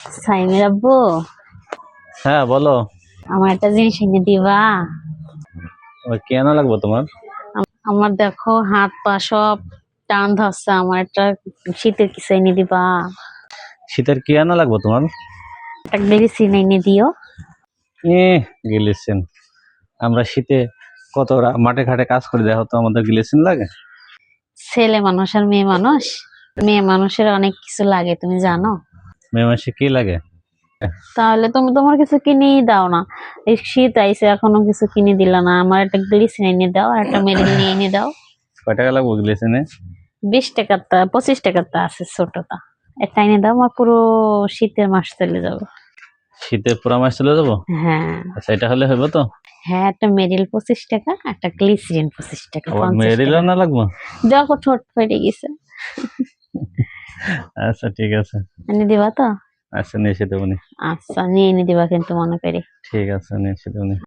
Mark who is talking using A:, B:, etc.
A: সাইমের আব্বু।
B: হ্যাঁ বলো।
A: আমার একটা জিনিস এনে দিবা।
B: ওই কেন লাগবো তোমার?
A: আমার দেখো হাত পা সব টান ধরছে আমার একটা শীতের কিছু এনে দিবা।
B: শীতের কি আনা লাগবো তোমার?
A: একটা মেডিসিন এনে দিও।
B: এ গিলিসিন আমরা শীতে কত রা- মাঠে ঘাটে কাজ করে দেখো তো আমাদের গিলিসিন লাগে।
A: ছেলে মানুষ আর মেয়ে মানুষ। মেয়ে মানুষের অনেক কিছু লাগে তুমি জানো?
B: মাসে কি লাগে?
A: তাহলে তুমি তোমার কিছু কিনেই দাও না। এই শীত আইসে এখনও কিছু কিনে দিলা না। আমার একটা গ্লিসিন এনে দাও আর একটা মেডিসিন এনে দাও।
B: কয় টাকা লাগবো গিলিসিনে
A: বিশ টাকার তা পঁচিশ টাকার তা আছে ছোটটা। একটা এনে দাও আমার পুরো শীতের মাস চলে যাবে।
B: শীতে পুরা মাস চলে যাব?
A: হ্যাঁ।
B: আচ্ছা এটা হলে হইব তো?
A: হ্যাঁ একটা মেরিল পঁচিশ টাকা একটা গ্লিসিরিন পঁচিশ টাকা পঞ্চাশ
B: না লাগবো?
A: দেখো ঠোঁট ফেটে গেছে।
B: আচ্ছা ঠিক আছে।
A: এনে দিবা তো?
B: আচ্ছা নিয়ে এসে দেবো
A: আচ্ছা নিয়ে এনে দিবা কিন্তু মনে করি।
B: ঠিক আছে নিয়ে এসে দেবো।